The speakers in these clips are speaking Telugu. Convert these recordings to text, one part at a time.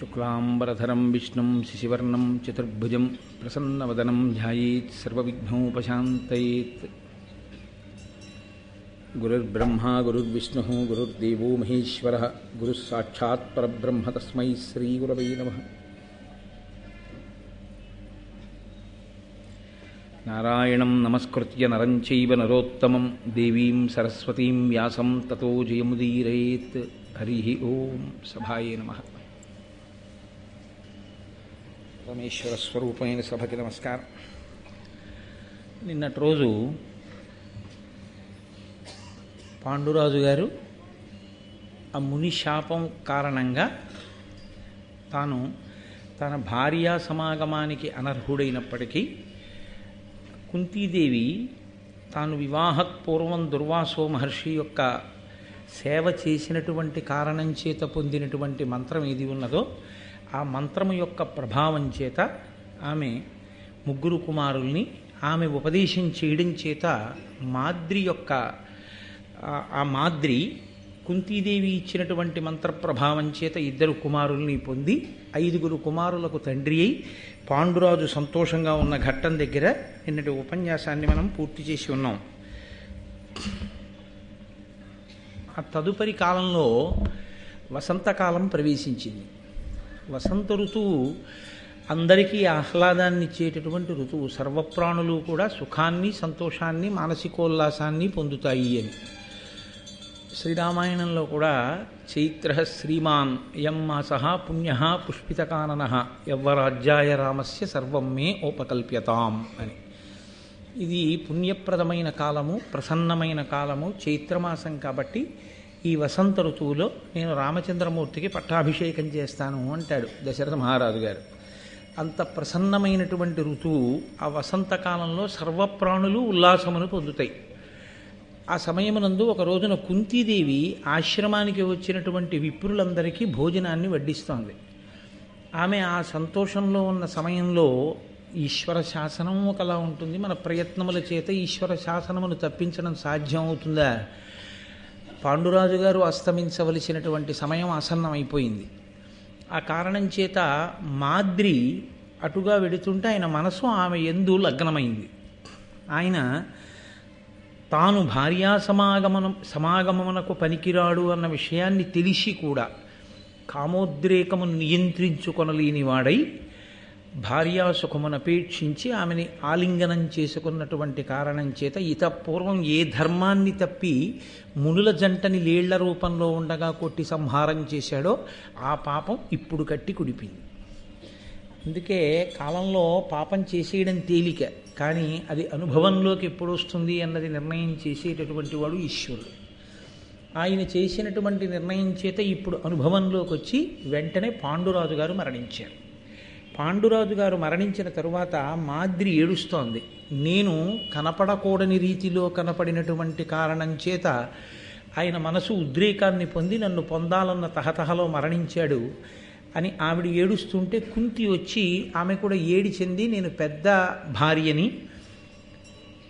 శుక్లాంబరధరం విష్ణుం శిశివర్ణం చతుర్భుజం ప్రసన్నవదనం ధ్యాయేత్ సర్వవిఘ్నోపశాంతయేత్. గురుర్బ్రహ్మ గురుర్విష్ణు గురుర్దేవో మహేశ్వర గురుస్సాక్షాత్ పరబ్రహ్మ తస్మై శ్రీగురవై నమ. నారాయణం నమస్కృత్య నరం చైవ నరోత్తమం దేవీం సరస్వతీం వ్యాసం తతో జయముదీరేత్. హరి ఓం సభాయే నమ. పరమేశ్వర స్వరూపమైన సభకి నమస్కారం. నిన్నటి రోజు పాండురాజు గారు ఆ ముని శాపం కారణంగా తాను తన భార్యా సమాగమానికి అనర్హుడైనప్పటికీ కుంతీదేవి తాను వివాహత్ పూర్వం దుర్వాసో మహర్షి యొక్క సేవ చేసినటువంటి కారణం చేత పొందినటువంటి మంత్రం ఏది ఉన్నదో ఆ మంత్రము యొక్క ప్రభావం చేత ఆమె ముగ్గురు కుమారుల్ని ఆమె ఉపదేశం చేయడం చేత మాద్రి యొక్క ఆ- ఆ మాద్రి కుంతీదేవి ఇచ్చినటువంటి మంత్ర ప్రభావం చేత ఇద్దరు కుమారుల్ని పొంది ఐదుగురు కుమారులకు తండ్రి అయి పాండురాజు సంతోషంగా ఉన్న ఘట్టం దగ్గర నిన్నటి ఉపన్యాసాన్ని మనం పూర్తి చేసి ఉన్నాం. ఆ తదుపరి కాలంలో వసంతకాలం ప్రవేశించింది. వసంత ఋతువు అందరికీ ఆహ్లాదాన్ని ఇచ్చేటటువంటి ఋతువు. సర్వప్రాణులు కూడా సుఖాన్ని సంతోషాన్ని మానసికోల్లాసాన్ని పొందుతాయి అని. శ్రీరామాయణంలో కూడా చైత్ర శ్రీమాన్ యం మాస పుణ్య పుష్పితకానన యవ్వరాజ్యాయ రామస్య సర్వం మే ఓపకల్ప్యతాం అని. ఇది పుణ్యప్రదమైన కాలము ప్రసన్నమైన కాలము చైత్రమాసం కాబట్టి ఈ వసంత ఋతువులో నేను రామచంద్రమూర్తికి పట్టాభిషేకం చేస్తాను అంటాడు దశరథ మహారాజు గారు. అంత ప్రసన్నమైనటువంటి ఋతువు ఆ వసంతకాలంలో సర్వప్రాణులు ఉల్లాసమును పొందుతాయి. ఆ సమయమునందు ఒక రోజున కుంతీదేవి ఆశ్రమానికి వచ్చినటువంటి విప్రులందరికీ భోజనాన్ని వడ్డిస్తోంది. ఆమె ఆ సంతోషంలో ఉన్న సమయంలో ఈశ్వర శాసనం ఒకలా ఉంటుంది. మన ప్రయత్నముల చేత ఈశ్వర శాసనమును తప్పించడం సాధ్యం అవుతుందా? పాండురాజు గారు అస్తమించవలసినటువంటి సమయం ఆసన్నమైపోయింది. ఆ కారణం చేత మాద్రి అటుగా వెడుతుంటే ఆయన మనసు ఆమె ఎందు లగ్నమైంది. ఆయన తాను భార్యా సమాగమనం సమాగమనకు పనికిరాడు అన్న విషయాన్ని తెలిసి కూడా కామోద్రేకమును నియంత్రించుకొనలేని వాడై భార్యాసుఖమునపేక్షించి ఆమెని ఆలింగనం చేసుకున్నటువంటి కారణం చేత ఇత పూర్వం ఏ ధర్మాన్ని తప్పి మునుల జంటని లేళ్ళ రూపంలో ఉండగా కొట్టి సంహారం చేశాడో ఆ పాపం ఇప్పుడు కట్టి కుడిపింది. అందుకే కాలంలో పాపం చేసేయడం తేలిక కానీ అది అనుభవంలోకి ఎప్పుడు వస్తుంది అన్నది నిర్ణయం చేసేటటువంటి వాడు ఈశ్వరుడు. ఆయన చేసినటువంటి నిర్ణయం చేత ఇప్పుడు అనుభవంలోకి వచ్చి వెంటనే పాండురాజు గారు మరణించారు. పాండురాజు గారు మరణించిన తరువాత మాద్రి ఏడుస్తోంది. నేను కనపడకూడని రీతిలో కనపడినటువంటి కారణం చేత ఆయన మనసు ఉద్రేకాన్ని పొంది నన్ను పొందాలన్న తహతహలో మరణించాడు అని ఆవిడ ఏడుస్తుంటే కుంతి వచ్చి ఆమె కూడా ఏడి చెంది నేను పెద్ద భార్యని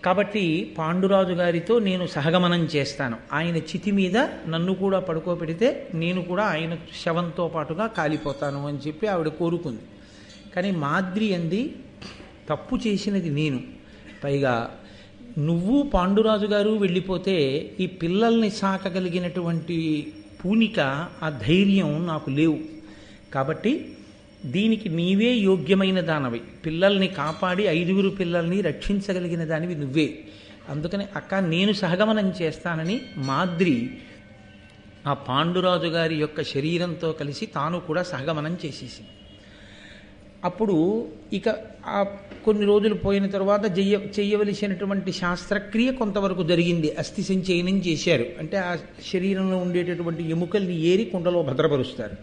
కాబట్టి పాండురాజు గారితో నేను సహగమనం చేస్తాను. ఆయన చితి మీద నన్ను కూడా పడుకోబెడితే నేను కూడా ఆయన శవంతో పాటుగా కాలిపోతాను అని చెప్పి ఆవిడ కోరుకుంది. కానీ మాద్రి అంది తప్పు చేసినది నేను. పైగా నువ్వు పాండురాజు గారు వెళ్ళిపోతే ఈ పిల్లల్ని సాకగలిగినటువంటి పూనిక ఆ ధైర్యం నాకు లేవు. కాబట్టి దీనికి నీవే యోగ్యమైన దానవి. పిల్లల్ని కాపాడి ఐదుగురు పిల్లల్ని రక్షించగలిగిన దానివి నువ్వే. అందుకని అక్క నేను సహగమనం చేస్తానని మాద్రి ఆ పాండురాజు గారి యొక్క శరీరంతో కలిసి తాను కూడా సహగమనం చేసేసింది. అప్పుడు ఇక ఆ కొన్ని రోజులు పోయిన తర్వాత చెయ్య చేయవలసినటువంటి శాస్త్రక్రియ కొంతవరకు జరిగింది. అస్థి సంచయనం చేశారు. అంటే ఆ శరీరంలో ఉండేటటువంటి ఎముకల్ని ఏరి కుండలో భద్రపరుస్తారు.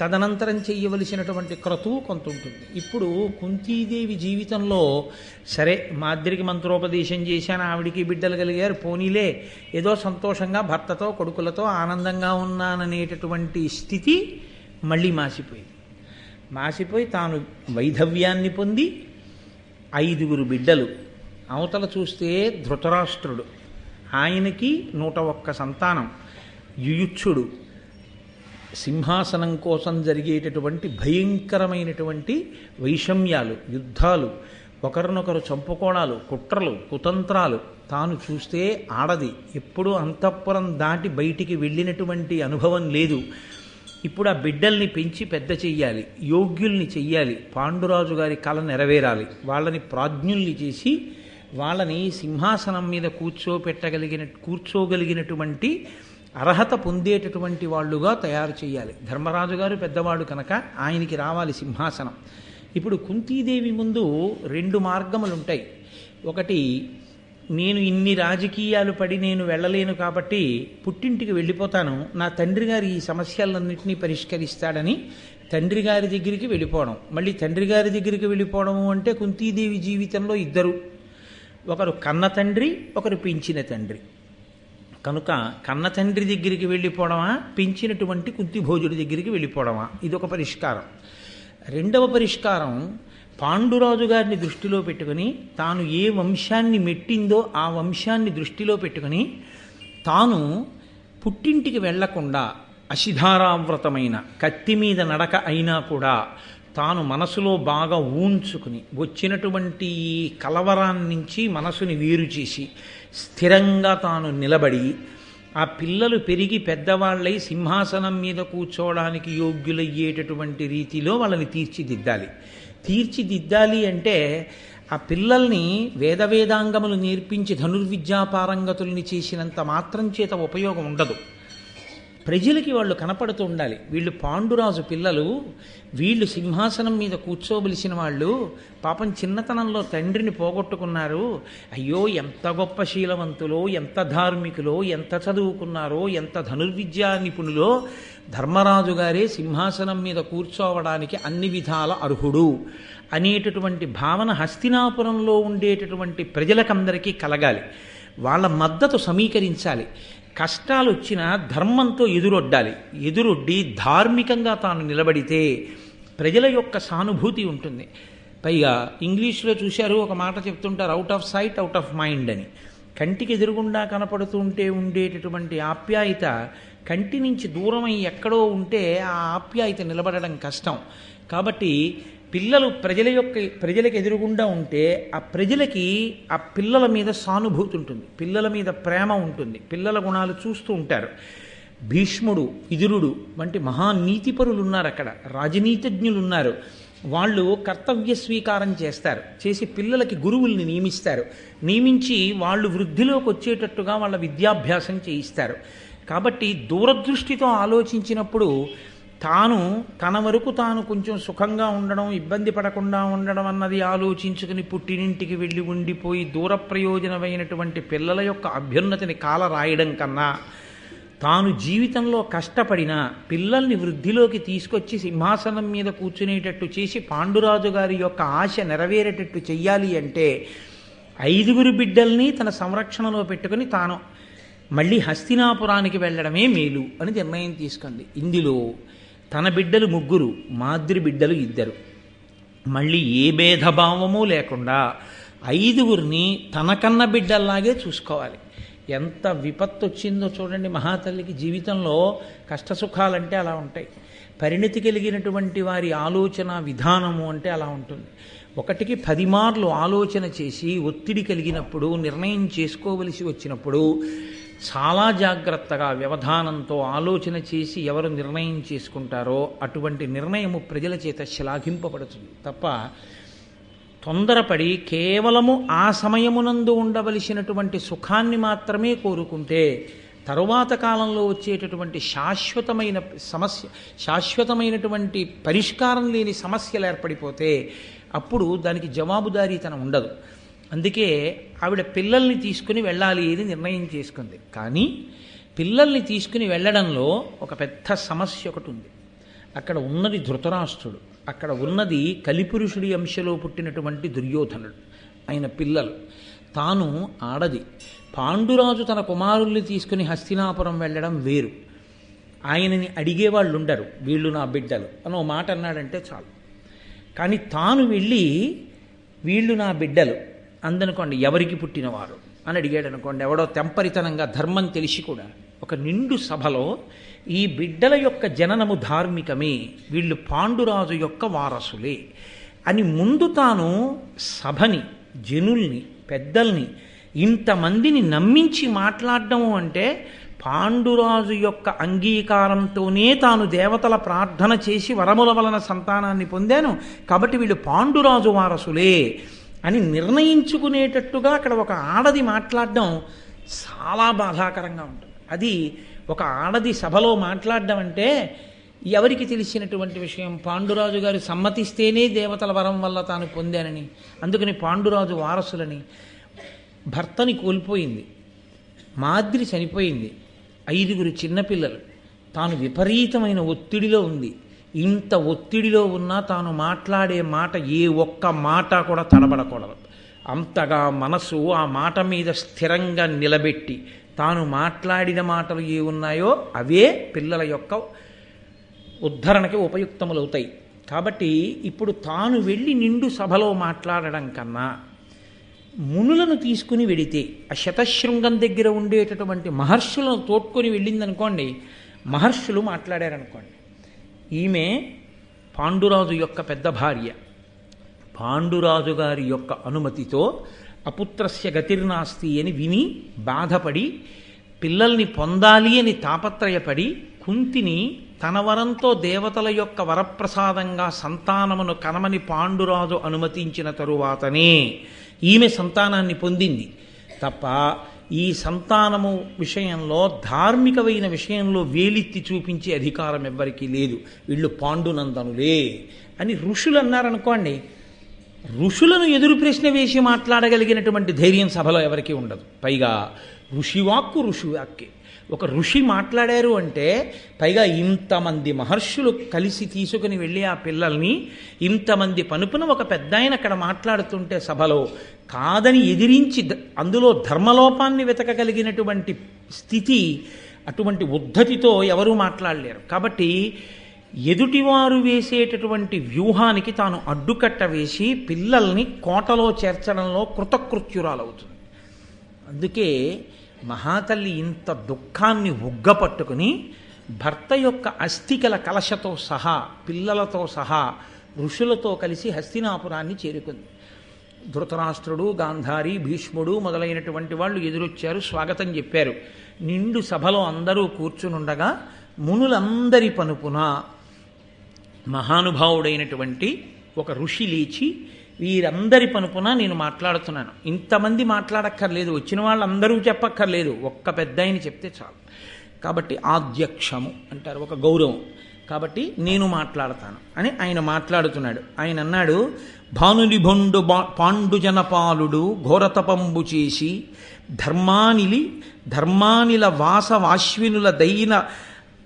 తదనంతరం చేయవలసినటువంటి క్రతువు కొంత ఉంటుంది. ఇప్పుడు కుంతీదేవి జీవితంలో సరే మాద్రికి మంత్రోపదేశం చేశాను ఆవిడికి బిడ్డలు కలిగారు పోనీలే ఏదో సంతోషంగా భర్తతో కొడుకులతో ఆనందంగా ఉన్నాననేటటువంటి స్థితి మళ్ళీ మాసిపోయింది. మాసిపోయి తాను వైధవ్యాన్ని పొంది ఐదుగురు బిడ్డలు. అవతల చూస్తే ధృతరాష్ట్రుడు. ఆయనకి నూట ఒక్క సంతానం. యుయుచ్చుడు. సింహాసనం కోసం జరిగేటటువంటి భయంకరమైనటువంటి వైషమ్యాలు యుద్ధాలు ఒకరినొకరు చంపుకోవడాలు కుట్రలు కుతంత్రాలు తాను చూస్తే ఆడది. ఎప్పుడూ అంతఃపురం దాటి బయటికి వెళ్ళినటువంటి అనుభవం లేదు. ఇప్పుడు ఆ బిడ్డల్ని పెంచి పెద్ద చెయ్యాలి యోగ్యుల్ని చెయ్యాలి పాండురాజు గారి కళ నెరవేరాలి వాళ్ళని ప్రాజ్ఞుల్ని చేసి వాళ్ళని సింహాసనం మీద కూర్చోపెట్టగలిగిన కూర్చోగలిగినటువంటి అర్హత పొందేటటువంటి వాళ్ళుగా తయారు చేయాలి ధర్మరాజు గారు పెద్దవాడు కనుక ఆయనకి రావాలి సింహాసనం. ఇప్పుడు కుంతీదేవి ముందు రెండు మార్గములు ఉంటాయి ఒకటి నేను ఇన్ని రాజకీయాలు పడి నేను వెళ్ళలేను కాబట్టి పుట్టింటికి వెళ్ళిపోతాను. నా తండ్రి గారు ఈ సమస్యలన్నింటినీ పరిష్కరిస్తాడని తండ్రి గారి దగ్గరికి వెళ్ళిపోవడం. మళ్ళీ తండ్రి గారి దగ్గరికి వెళ్ళిపోవడము అంటే కుంతీదేవి జీవితంలో ఇద్దరు. ఒకరు కన్న తండ్రి ఒకరు పెంచిన తండ్రి. కనుక కన్న తండ్రి దగ్గరికి వెళ్ళిపోవడమా పెంచినటువంటి కుంతిభోజుడి దగ్గరికి వెళ్ళిపోవడమా? ఇది ఒక పరిష్కారం. రెండవ పరిష్కారం పాండురాజు గారిని దృష్టిలో పెట్టుకుని తాను ఏ వంశాన్ని మెట్టిందో ఆ వంశాన్ని దృష్టిలో పెట్టుకుని తాను పుట్టింటికి వెళ్ళకుండా అశిధారావ్రతమైన కత్తి మీద నడక అయినా కూడా తాను మనసులో బాగా ఊంచుకుని వచ్చినటువంటి కలవరాన్ని నుంచి మనసుని వేరు చేసి స్థిరంగా తాను నిలబడి ఆ పిల్లలు పెరిగి పెద్దవాళ్ళై సింహాసనం మీద కూర్చోవడానికి యోగ్యులయ్యేటటువంటి రీతిలో వాళ్ళని తీర్చిదిద్దాలి. తీర్చిదిద్దాలి అంటే ఆ పిల్లల్ని వేద వేదాంగములు నేర్పించి ధనుర్విద్యా పారంగతుల్ని చేసినంత మాత్రం చేత ఉపయోగం ఉండదు. ప్రజలకి వాళ్ళు కనపడుతూ ఉండాలి. వీళ్ళు పాండురాజు పిల్లలు వీళ్ళు సింహాసనం మీద కూర్చోవలసిన వాళ్ళు పాపం చిన్నతనంలో తండ్రిని పోగొట్టుకున్నారు. అయ్యో ఎంత గొప్ప శీలవంతులో ఎంత ధార్మికులో ఎంత చదువుకున్నారో ఎంత ధనుర్విద్యా నిపుణులో ధర్మరాజు గారే సింహాసనం మీద కూర్చోవడానికి అన్ని విధాల అర్హుడు. అనేటటువంటి భావన హస్తినాపురంలో ఉండేటటువంటి ప్రజలకందరికీ కలగాలి. వాళ్ళ మద్దతు సమీకరించాలి. కష్టాలు వచ్చినా ధర్మంతో ఎదురొడ్డాలి. ఎదురొడ్డి ధార్మికంగా తాను నిలబడితే ప్రజల యొక్క సానుభూతి ఉంటుంది. పైగా ఇంగ్లీష్లో చూశారు ఒక మాట చెప్తుంటారు out of sight out of mind అని. కంటికి ఎదురుగుండా కనపడుతుంటే ఉండేటటువంటి ఆప్యాయత కంటి నుంచి దూరమై ఎక్కడో ఉంటే ఆ ఆప్యాయత నిలబడడం కష్టం. కాబట్టి పిల్లలు ప్రజల యొక్క ప్రజలకు ఎదురుగుండా ఉంటే ఆ ప్రజలకి ఆ పిల్లల మీద సానుభూతి ఉంటుంది. పిల్లల మీద ప్రేమ ఉంటుంది. పిల్లల గుణాలు చూస్తూ ఉంటారు. భీష్ముడు ఇదురుడు వంటి మహానీతిపరులు ఉన్నారు అక్కడ. రాజనీతిజ్ఞులు ఉన్నారు వాళ్ళు కర్తవ్య స్వీకారం చేస్తారు. చేసి పిల్లలకి గురువుల్ని నియమిస్తారు. నియమించి వాళ్ళు వృద్ధిలోకి వచ్చేటట్టుగా వాళ్ళ విద్యాభ్యాసం చేయిస్తారు. కాబట్టి దూరదృష్టితో ఆలోచించినప్పుడు తాను తన వరకు తాను కొంచెం సుఖంగా ఉండడం ఇబ్బంది పడకుండా ఉండడం అన్నది ఆలోచించుకుని పుట్టినింటికి వెళ్ళి ఉండిపోయి దూర ప్రయోజనమైనటువంటి పిల్లల యొక్క అభ్యున్నతిని కాల రాయడం కన్నా తాను జీవితంలో కష్టపడిన పిల్లల్ని వృద్ధిలోకి తీసుకొచ్చి సింహాసనం మీద కూర్చునేటట్టు చేసి పాండురాజు గారి యొక్క ఆశ నెరవేరేటట్టు చెయ్యాలి అంటే ఐదుగురు బిడ్డల్ని తన సంరక్షణలో పెట్టుకుని తాను మళ్ళీ హస్తినాపురానికి వెళ్ళడమే మేలు అని నిర్ణయం తీసుకుంది. ఇందులో తన బిడ్డలు ముగ్గురు మాద్రి బిడ్డలు ఇద్దరు. మళ్ళీ ఏ భేదభావము లేకుండా ఐదుగురిని తనకన్న బిడ్డల్లాగే చూసుకోవాలి. ఎంత విపత్తు వచ్చిందో చూడండి మహాతల్లికి జీవితంలో కష్టసుఖాలంటే అలా ఉంటాయి. పరిణితి కలిగినటువంటి వారి ఆలోచన విధానము అంటే అలా ఉంటుంది. ఒకటికి పది మార్లు ఆలోచన చేసి ఒత్తిడి కలిగినప్పుడు నిర్ణయం చేసుకోవలసి వచ్చినప్పుడు చాలా జాగ్రత్తగా వ్యవధానంతో ఆలోచన చేసి ఎవరు నిర్ణయం చేసుకుంటారో అటువంటి నిర్ణయము ప్రజల చేత శ్లాఘింపబడుతుంది. తప్ప తొందరపడి కేవలము ఆ సమయమునందు ఉండవలసినటువంటి సుఖాన్ని మాత్రమే కోరుకుంటే తరువాత కాలంలో వచ్చేటటువంటి శాశ్వతమైన సమస్య శాశ్వతమైనటువంటి పరిష్కారం లేని సమస్యలు ఏర్పడిపోతే అప్పుడు దానికి జవాబుదారీతనం ఉండదు. అందుకే ఆవిడ పిల్లల్ని తీసుకుని వెళ్ళాలి అని నిర్ణయం చేసుకుంది. కానీ పిల్లల్ని తీసుకుని వెళ్ళడంలో ఒక పెద్ద సమస్య ఒకటి ఉంది. అక్కడ ఉన్నది ధృతరాష్ట్రుడు. అక్కడ ఉన్నది కలిపురుషుడి అంశలో పుట్టినటువంటి దుర్యోధనుడు ఆయన పిల్లలు. తాను ఆడది. పాండురాజు తన కుమారుల్ని తీసుకుని హస్తినాపురం వెళ్ళడం వేరు. ఆయనని అడిగేవాళ్ళు ఉండరు వీళ్ళు నా బిడ్డలు అని ఓ మాట అన్నాడంటే చాలు. కానీ తాను వెళ్ళి వీళ్ళు నా బిడ్డలు అందనుకోండి ఎవరికి పుట్టినవారు? అని అడిగాడు అనుకోండి ఎవడో తెంపరితనంగా ధర్మం తెలిసి కూడా ఒక నిండు సభలో ఈ బిడ్డల యొక్క జననము ధార్మికమే వీళ్ళు పాండురాజు యొక్క వారసులే అని ముందు తాను సభని జనుల్ని పెద్దల్ని ఇంతమందిని నమ్మించి మాట్లాడడం అంటే పాండురాజు యొక్క అంగీకారంతోనే తాను దేవతల ప్రార్థన చేసి వరముల వలన సంతానాన్ని పొందాను. కాబట్టి వీళ్ళు పాండురాజు వారసులే. అని నిర్ణయించుకునేటట్టుగా అక్కడ ఒక ఆడది మాట్లాడడం చాలా బాధాకరంగా ఉంటుంది. అది ఒక ఆడది సభలో మాట్లాడడం అంటే ఎవరికి తెలిసినటువంటి విషయం? పాండురాజు గారు సమ్మతిస్తేనే దేవతల వరం వల్ల తాను పొందానని. అందుకని పాండురాజు వారసులని భర్తని కోల్పోయింది. మాద్రి చనిపోయింది. ఐదుగురు చిన్నపిల్లలు. తాను విపరీతమైన ఒత్తిడిలో ఉంది. ఇంత ఒత్తిడిలో ఉన్నా తాను మాట్లాడే మాట ఏ ఒక్క మాట కూడా తడబడకూడదు. అంతగా మనసు ఆ మాట మీద స్థిరంగా నిలబెట్టి తాను మాట్లాడిన మాటలు ఏ ఉన్నాయో అవే పిల్లల యొక్క ఉద్ధరణకి ఉపయుక్తములవుతాయి. కాబట్టి ఇప్పుడు తాను వెళ్ళి నిండు సభలో మాట్లాడడం కన్నా మునులను తీసుకుని వెడితే ఆ శతశృంగం దగ్గర ఉండేటటువంటి మహర్షులను తోడ్కొని వెళ్ళిందనుకోండి మహర్షులు మాట్లాడారనుకోండి. ఈమె పాండురాజు యొక్క పెద్ద భార్య. పాండురాజు గారి యొక్క అనుమతితో అపుత్రస్య గతిర్నాస్తి అని విని బాధపడి పిల్లల్ని పొందాలి అని తాపత్రయపడి కుంతిని తన వరంతో దేవతల యొక్క వరప్రసాదంగా సంతానమును కనమని పాండురాజు అనుమతించిన తరువాతనే ఈమె సంతానాన్ని పొందింది. తప్ప ఈ సంతానము విషయంలో ధార్మికమైన విషయంలో వేలెత్తి చూపించే అధికారం ఎవ్వరికీ లేదు. వీళ్ళు పాండునందనులే అని ఋషులు అన్నారనుకోండి ఋషులను ఎదురు ప్రశ్న వేసి మాట్లాడగలిగినటువంటి ధైర్యం సభలో ఎవరికీ ఉండదు. పైగా ఋషివాక్కు ఋషివాక్కే. ఒక ఋషి మాట్లాడారు అంటే పైగా ఇంతమంది మహర్షులు కలిసి తీసుకుని వెళ్ళి ఆ పిల్లల్ని ఇంతమంది పనుపున ఒక పెద్ద ఆయన అక్కడ మాట్లాడుతుంటే సభలో కాదని ఎదిరించి అందులో ధర్మలోపాన్ని వెతకగలిగినటువంటి స్థితి అటువంటి ఉద్ధతితో ఎవరూ మాట్లాడలేరు. కాబట్టి ఎదుటివారు వేసేటటువంటి వ్యూహానికి తాను అడ్డుకట్ట వేసి పిల్లల్ని కోటలో చేర్చడంలో కృతకృత్యురాలవుతుంది. అందుకే మహాతల్లి ఇంత దుఃఖాన్ని ఉగ్గపట్టుకుని భర్త యొక్క అస్థికల కలశతో సహా పిల్లలతో సహా ఋషులతో కలిసి హస్తినాపురాన్ని చేరుకుంది. ధృతరాష్ట్రుడు గాంధారి భీష్ముడు మొదలైనటువంటి వాళ్ళు ఎదురొచ్చారు స్వాగతం చెప్పారు. నిండు సభలో అందరూ కూర్చునుండగా మునులందరి పనుపున మహానుభావుడైనటువంటి ఒక ఋషి లేచి వీరందరి పనుపున నేను మాట్లాడుతున్నాను. ఇంతమంది మాట్లాడక్కర్లేదు వచ్చిన వాళ్ళందరూ చెప్పక్కర్లేదు. ఒక్క పెద్ద ఆయన చెప్తే చాలు. కాబట్టి ఆధ్యక్షము అంటారు ఒక గౌరవం. కాబట్టి నేను మాట్లాడతాను అని ఆయన మాట్లాడుతున్నాడు. ఆయన అన్నాడు భానుని భొండు పాండుజనపాలుడు ఘోరతపంబు చేసి ధర్మానిలి ధర్మానిల వాసవాశ్వినుల దైన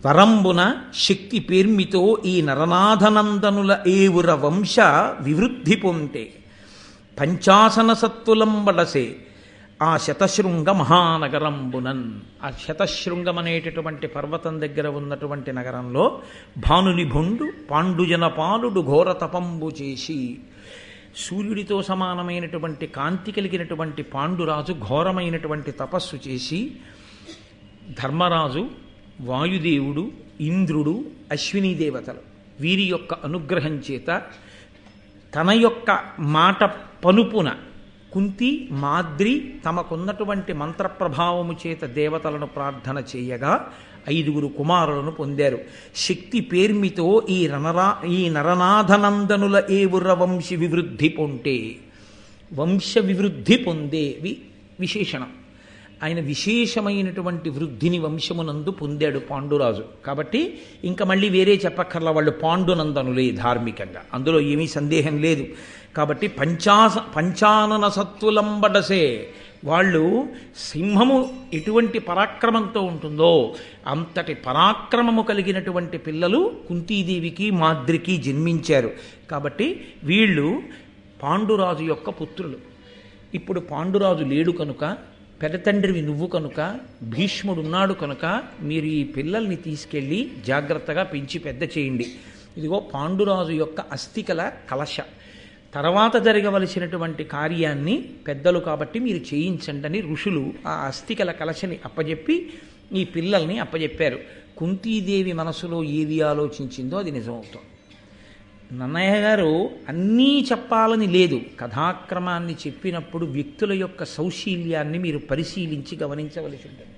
వరంబున శక్తి పేర్మితో ఈ నరనాథనందనుల ఏవుర వంశ వివృద్ధి పొంటే పంచాసన సత్తులంబడసే ఆ శతశృంగ మహానగరంబునన్. ఆ శతశృంగం అనేటటువంటి పర్వతం దగ్గర ఉన్నటువంటి నగరంలో భానుని భొండు పాండుజన పాలుడు ఘోర తపంబు చేసి సూర్యుడితో సమానమైనటువంటి కాంతి కలిగినటువంటి పాండురాజు ఘోరమైనటువంటి తపస్సు చేసి ధర్మరాజు వాయుదేవుడు ఇంద్రుడు అశ్వినీ దేవతలు. వీరి యొక్క అనుగ్రహం చేత తన యొక్క మాట పనుపున కుంతి మాద్రి తమకున్నటువంటి మంత్రప్రభావము చేత దేవతలను ప్రార్థన చేయగా ఐదుగురు కుమారులను పొందారు. శక్తి పేర్మితో ఈ రణరా ఈ నరనాథనందనుల ఏవుర వంశ వివృద్ధి పొంటే వంశ వివృద్ధి పొందేవి విశేషణం. ఆయన విశేషమైనటువంటి వృద్ధిని వంశమునందు పొందాడు పాండురాజు. కాబట్టి ఇంకా మళ్ళీ వేరే చెప్పక్కర్లా వాళ్ళు పాండునందనులే ధార్మికంగా. అందులో ఏమీ సందేహం లేదు. కాబట్టి పంచాస పంచానన సత్తులంబడసే వాళ్ళు సింహము ఎటువంటి పరాక్రమంతో ఉంటుందో అంతటి పరాక్రమము కలిగినటువంటి పిల్లలు కుంతీదేవికి మాద్రికి జన్మించారు. కాబట్టి వీళ్ళు పాండురాజు యొక్క పుత్రులు. ఇప్పుడు పాండురాజు లేడు కనుక పెదతండ్రివి నువ్వు కనుక భీష్ముడున్నాడు కనుక మీరు ఈ పిల్లల్ని తీసుకెళ్ళి జాగ్రత్తగా పెంచి పెద్ద చేయండి. ఇదిగో పాండురాజు యొక్క అస్థికల కలశ. తర్వాత జరగవలసినటువంటి కార్యాన్ని పెద్దలు కాబట్టి మీరు చేయించండి అని ఋషులు ఆ అస్థికల కలశని అప్పజెప్పి ఈ పిల్లల్ని అప్పజెప్పారు. కుంతీదేవి మనసులో ఏది ఆలోచించిందో అది నిజమవుతుంది. నన్నయ్య గారు అన్నీ చెప్పాలని లేదు. కథాక్రమాన్ని చెప్పినప్పుడు వ్యక్తుల యొక్క సౌశీల్యాన్ని మీరు పరిశీలించి గమనించవలసి ఉంటుంది.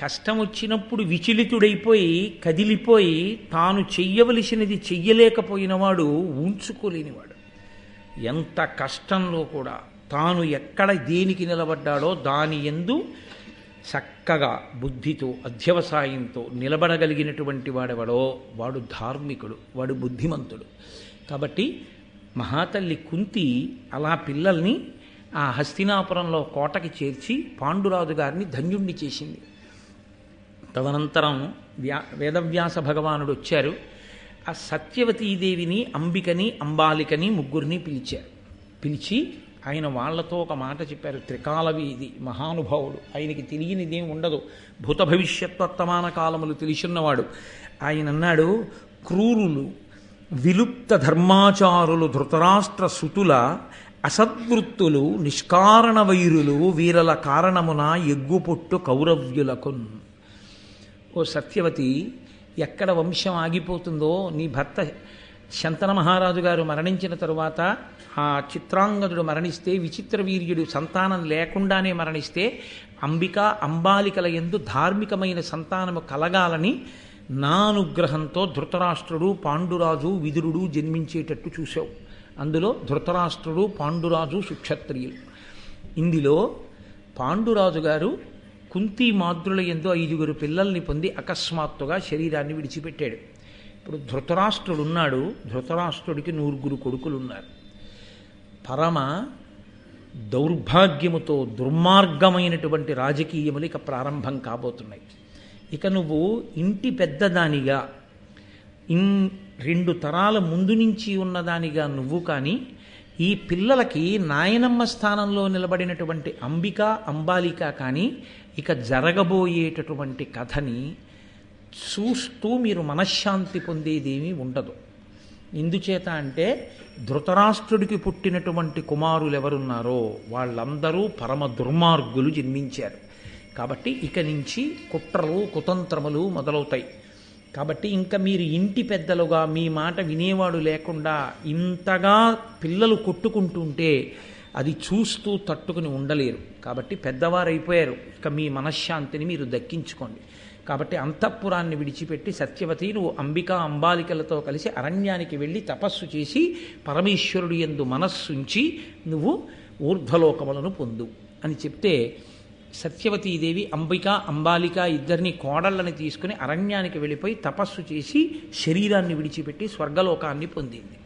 కష్టం వచ్చినప్పుడు విచలితుడైపోయి కదిలిపోయి తాను చెయ్యవలసినది చెయ్యలేకపోయినవాడు ఉంచుకోలేనివాడు ఎంత కష్టంలో కూడా తాను ఎక్కడ దేనికి నిలబడ్డాడో దాని ఎందు చక్కగా బుద్ధితో అధ్యవసాయంతో నిలబడగలిగినటువంటి వాడెవడో వాడు ధార్మికుడు వాడు బుద్ధిమంతుడు. కాబట్టి మహాతల్లి కుంతి అలా పిల్లల్ని ఆ హస్తినాపురంలో కోటకి చేర్చి పాండురాజు గారిని ధన్యుణ్ణి చేసింది. తదనంతరం వ్యా వేదవ్యాస భగవానుడు వచ్చారు. ఆ సత్యవతీదేవిని అంబికని అంబాలికని ముగ్గురిని పిలిచారు. పిలిచి ఆయన వాళ్ళతో ఒక మాట చెప్పారు. త్రికాలవి ఇది మహానుభావుడు. ఆయనకి తెలియనిదేం ఉండదు. భూత భవిష్యత్వర్తమాన కాలములు తెలిసిన్నవాడు ఆయన అన్నాడు క్రూరులు విలుప్త ధర్మాచారులు ధృతరాష్ట్ర సుతుల అసద్వృత్తులు నిష్కారణ వైరులు వీరల కారణమున ఎగ్గుపొట్టు కౌరవ్యులకున్. ఓ సత్యవతి ఎక్కడ వంశం ఆగిపోతుందో నీ భర్త శంతన మహారాజు గారు మరణించిన తరువాత ఆ చిత్రాంగదుడు మరణిస్తే విచిత్ర వీర్యుడు సంతానం లేకుండానే మరణిస్తే అంబిక అంబాలికల ఎందు ధార్మికమైన సంతానము కలగాలని నా అనుగ్రహంతో ధృతరాష్ట్రుడు పాండురాజు విదురుడు జన్మించేటట్టు చూశావు. అందులో ధృతరాష్ట్రుడు పాండురాజు సుక్షత్రియులు. ఇందులో పాండురాజు గారు కుంతి మాద్రుల ఎందు ఐదుగురు పిల్లల్ని పొంది అకస్మాత్తుగా శరీరాన్ని విడిచిపెట్టాడు. ఇప్పుడు ధృతరాష్ట్రుడు ఉన్నాడు ధృతరాష్ట్రుడికి నూరుగురు కొడుకులు ఉన్నారు పరమ దౌర్భాగ్యముతో దుర్మార్గమైనటువంటి రాజకీయములు ఇక ప్రారంభం కాబోతున్నాయి. ఇక నువ్వు ఇంటి పెద్దదానిగా ఇన్ రెండు తరాల ముందు నుంచి ఉన్నదానిగా నువ్వు కానీ ఈ పిల్లలకి నాయనమ్మ స్థానంలో నిలబడినటువంటి అంబిక అంబాలిక కానీ ఇక జరగబోయేటటువంటి కథని చూస్తూ మీరు మనశ్శాంతి పొందేదేమీ ఉండదు. ఎందుచేత అంటే ధృతరాష్ట్రుడికి పుట్టినటువంటి కుమారులు ఎవరున్నారో వాళ్ళందరూ పరమ దుర్మార్గులు జన్మించారు. కాబట్టి ఇక నుంచి కుట్రలు కుతంత్రములు మొదలవుతాయి. కాబట్టి ఇంకా మీరు ఇంటి పెద్దలుగా మీ మాట వినేవాడు లేకుండా ఇంతగా పిల్లలు కొట్టుకుంటుంటే అది చూస్తూ తట్టుకుని ఉండలేరు. కాబట్టి పెద్దవారు అయిపోయారు ఇక మీ మనశ్శాంతిని మీరు దక్కించుకోండి. కాబట్టి అంతఃపురాన్ని విడిచిపెట్టి సత్యవతి నువ్వు అంబికా అంబాలికలతో కలిసి అరణ్యానికి వెళ్ళి తపస్సు చేసి పరమేశ్వరుడు ఎందు మనస్సుంచి నువ్వు ఊర్ధ్వలోకములను పొందు. అని చెప్తే సత్యవతీదేవి అంబిక అంబాలిక ఇద్దరిని కోడళ్ళని తీసుకుని అరణ్యానికి వెళ్ళిపోయి తపస్సు చేసి శరీరాన్ని విడిచిపెట్టి స్వర్గలోకాన్ని పొందింది.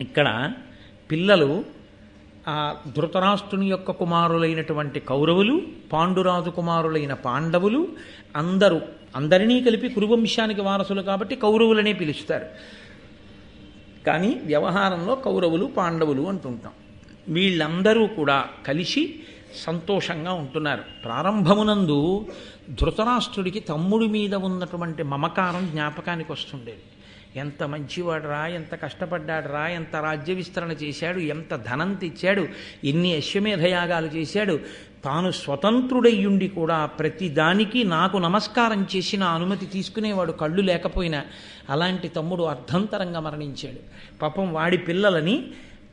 ఇక్కడ పిల్లలు ఆ ధృతరాష్ట్రుని యొక్క కుమారులైనటువంటి కౌరవులు పాండురాజు కుమారులైన పాండవులు అందరూ అందరినీ కలిపి కురువంశానికి వారసులు కాబట్టి కౌరవులనే పిలుస్తారు. కానీ వ్యవహారంలో కౌరవులు పాండవులు అంటుంటాం. వీళ్ళందరూ కూడా కలిసి సంతోషంగా ఉంటున్నారు. ప్రారంభమునందు ధృతరాష్ట్రుడికి తమ్ముడి మీద ఉన్నటువంటి మమకారం జ్ఞాపకానికి వస్తుండేది. ఎంత మంచివాడురా ఎంత కష్టపడ్డాడురా ఎంత రాజ్య విస్తరణ చేశాడు ఎంత ధనం తెచ్చాడు ఎన్ని అశ్వమేధయాగాలు చేశాడు తాను స్వతంత్రుడయ్యుండి కూడా ప్రతి దానికి నాకు నమస్కారం చేసిన అనుమతి తీసుకునేవాడు కళ్ళు లేకపోయినా అలాంటి తమ్ముడు అర్ధంతరంగా మరణించాడు. పాపం వాడి పిల్లలని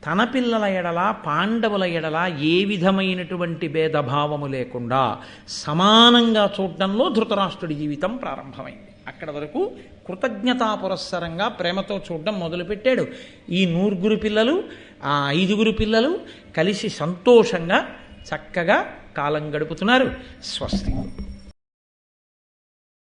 తన పిల్లల ఎడల పాండవుల ఎడల ఏ విధమైనటువంటి భేదభావము లేకుండా సమానంగా చూడడంలో ధృతరాష్ట్రుడి జీవితం ప్రారంభమైంది. అక్కడ వరకు కృతజ్ఞతా పురస్సరంగా ప్రేమతో చూడడం మొదలుపెట్టాడు. ఈ నూరుగురు పిల్లలు ఆ ఐదుగురు పిల్లలు కలిసి సంతోషంగా చక్కగా కాలం గడుపుతున్నారు. స్వస్తి.